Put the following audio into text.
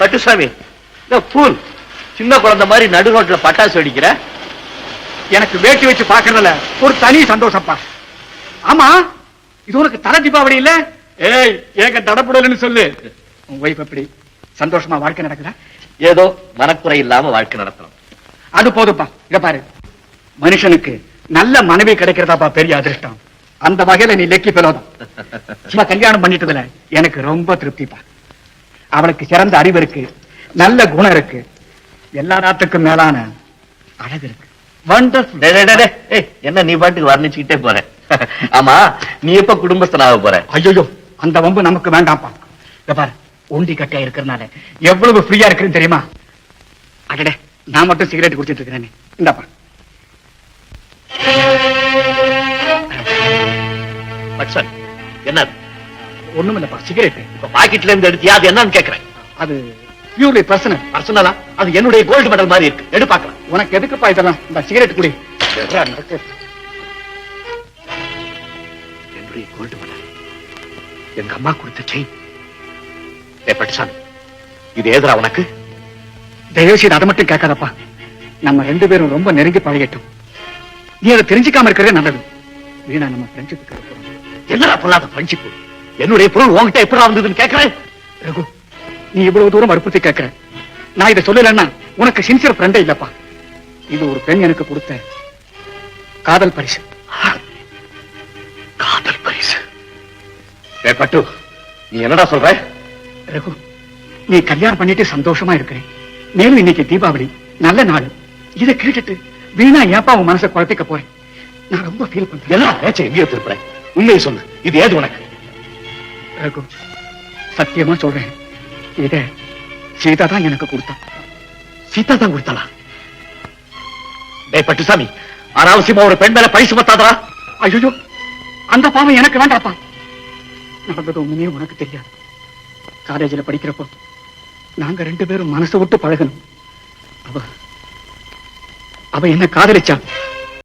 பட்டுசாமி. இந்த பூல் சின்ன குழந்தை மாதிரி நடு ரோட்ல பட்டாசு வெடிக்கிற? எனக்கு வேட்டி வச்சு பாக்குறதுல ஒரு தனி சந்தோஷப்பா ஆமா இது உனக்கு தலை தீபாவளி இல்ல? ஏய் ஏக தடப்படலன்னு சொல்லு. உன் ஒய்ஃப் எப்படி சந்தோஷமா வாழ்க்கை நடக்குதா? ஏதோ மனக்குறை இல்லாம வாழ்க்கை நடத்தணும். அது போதுப்பா இத பாரு. மனுஷனுக்கு நல்ல மனைவி கிடைக்கிறதாப்பா பெரிய அதிர்ஷ்டம். அந்த வகையில நீ லெக்கி பெலோதான் சும்மா கல்யாணம் பண்ணிட்டதுல எனக்கு ரொம்ப திருப்திப்பா. அவளுக்கு சிறந்த அறிவு இருக்கு. நல்ல குணம் இருக்கு. எல்லா நாட்டுக்கும் மேலான அழகு இருக்கு. என்ன நீ பாட்டுக்கு வர்ணிச்சுக்கிட்டே போற? ஆமா நீ எப்ப குடும்பஸ்தனாக போற? ஐயோ அந்த வம்பு நமக்கு வேண்டாம்ப்பா. பாரு ஒண்டி கட்டியா இருக்கிறனால எவ்வளவு ஃப்ரீயா இருக்குன்னு தெரியுமா? அடடே நான் மட்டும் சிகரெட் குடிச்சிட்டு இருக்கிறேனே. இந்தாப்பா. என்ன? ஒண்ணும் இல்லப்பா சிகரெட் இப்ப பாக்கெட்ல இருந்து எடுத்தியா? அது என்னன்னு கேக்குறேன். அது பியூர்லி பர்சனல் பர்சனலா அது என்னுடைய கோல்டு மெடல் மாதிரி இருக்கு. எடு பாக்கலாம். உனக்கு எதுக்குப்பா இதெல்லாம்? இந்த சிகரெட் குடி. என்னுடைய கோல்டு மெடல் எங்க அம்மா கொடுத்த செயின் இது ஏதுரா உனக்கு? தயவு செய்து அதை மட்டும் கேட்காதப்பா. நம்ம ரெண்டு பேரும் ரொம்ப நெருங்கி பழகட்டும். நீ அதை தெரிஞ்சுக்காம இருக்கிறதே நல்லது. வீணா நம்ம ஃப்ரெண்ட்ஷிப்புக்கு என்னடா பொல்லாத ஃப்ரெண்ட்ஷிப் என்னுடைய பொருள் உன்கிட்ட எப்படி வந்ததுன்னு கேக்குறேன்? ரகு நீ இவ்வளவு தூரம் வற்புறுத்தி கேட்கிற நான் இதை சொல்லலைன்னா உனக்கு சின்சியர் ஃப்ரெண்டே இல்லப்பா. இது ஒரு பெண் எனக்கு கொடுத்த காதல் பரிசு. காதல் பரிசு. பட்டு நீ என்னடா சொல்ற? ரகு நீ கல்யாணம் பண்ணிட்டு சந்தோஷமா இருக்கிறேன். மேலும் இன்னைக்கு தீபாவளி நல்ல நாள். இதை கேட்டுட்டு வீணா ஏப்பா உன் மனசை குழப்பிக்க போறேன். நான் ரொம்ப ஃபீல் பண்றேன். என்ன பேச்ச எங்கேயோ திருப்புறேன் உண்மையை சொல்லு. இது ஏது உனக்கு? ரகு சத்தியமா சொல்றேன். இத சீதா தான் எனக்கு கொடுத்தா. சீதா தான் கொடுத்தலா? டேய் பட்டுசாமி அனாவசியமா ஒரு பெண் மேல பழி சுமத்தாதா ஐயோ அந்த பாவம் எனக்கு வேண்டாப்பா. நடந்தது ஒண்ணுமே உனக்கு தெரியாது. காலேஜில் படிக்கிறப்போ நாங்க ரெண்டு பேரும் மனசு விட்டு பழகணும். அவ அவ என்ன காதலிச்சா?